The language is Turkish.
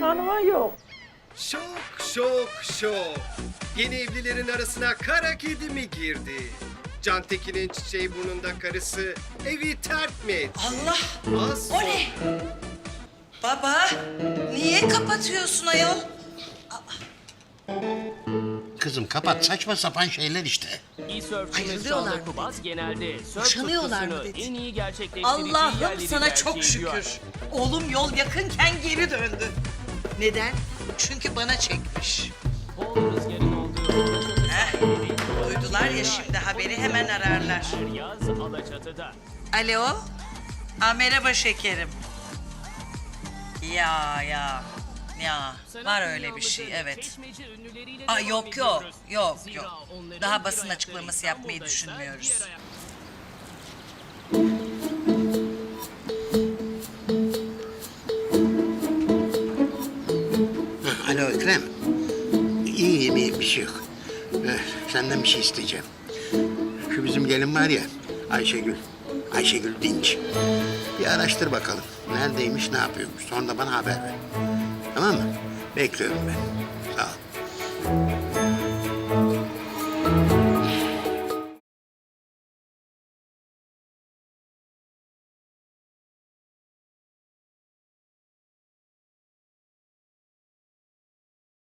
Tanıma yok. Şok şok şok. Yeni evlilerin arasına kara kedi mi girdi? Cantekin'in çiçeği burnunda karısı evi terk mi etti? Allah! Az O ne? Baba, niye kapatıyorsun ayol? Kızım kapat saçma sapan şeyler işte. İyi sörfçü ve Ayrılıyorlar mı baz genelde sörf Boşanıyorlar mı tutkusunu dedi? en iyi Allah'ım yerleri sana tercih çok ediyor. şükür. Oğlum yol yakınken geri döndü. Neden? Çünkü bana çekmiş. Heh, duydular ya şimdi haberi hemen ararlar. Alo? Aa, merhaba şekerim. Ya ya ya var öyle bir şey evet. Aa, yok yok yok yok. Daha basın açıklaması yapmayı düşünmüyoruz. Alo Ekrem. İyi bir, şey yok. Eh, senden bir şey isteyeceğim. Şu bizim gelin var ya Ayşegül. Ayşegül Dinç. Bir araştır bakalım. Neredeymiş, ne yapıyormuş. Sonra da bana haber ver. Tamam mı? Bekliyorum ben.